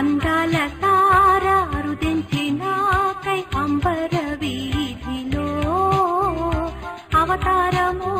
అందాల తారారు తెంచినాకై అంబర వీధిలో అవతారమో